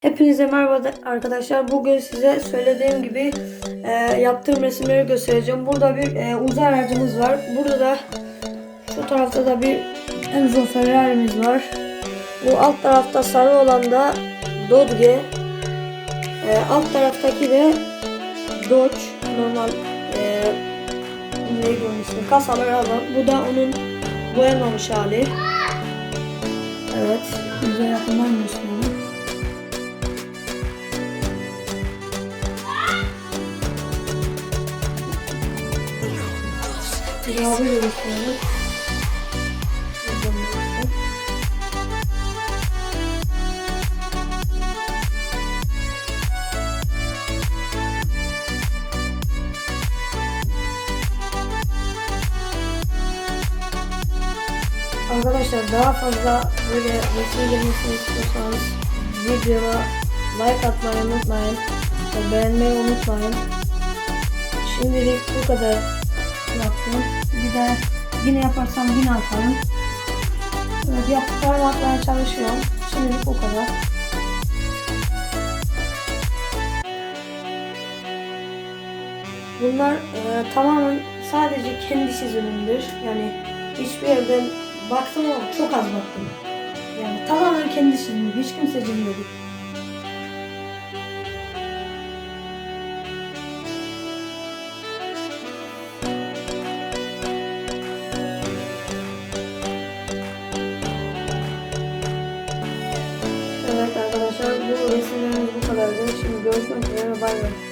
Hepinize merhaba arkadaşlar. Bugün size söylediğim gibi e, yaptığım resimleri göstereceğim. Burada bir e, uzay aracımız var. Burada da şu tarafta da bir Enzo Ferrari'miz var. Bu alt tarafta sarı olan da Dodge. E, alt taraftaki de Dodge. Normal e, onun ismi? Kasalı araba. Bu da onun boyanmamış hali. Evet. Bize yakından gösterelim. Arkadaşlar daha fazla böyle resim gelmesini istiyorsanız videoya like atmayı unutmayın beğenmeyi unutmayın. Şimdilik bu kadar yaptım. Bir de yine yaparsam yine atarım. Evet yaptıklarımı atmaya çalışıyorum. Şimdilik bu kadar. Bunlar e, tamamen sadece kendi çizimimdir. Yani hiçbir yerden baktım ama çok az baktım. Yani tamamen kendi çizimim. Hiç kimse çizmedi. Evet arkadaşlar bu resimlerimiz bu kadardı. Şimdi görüşmek üzere. Bay bay.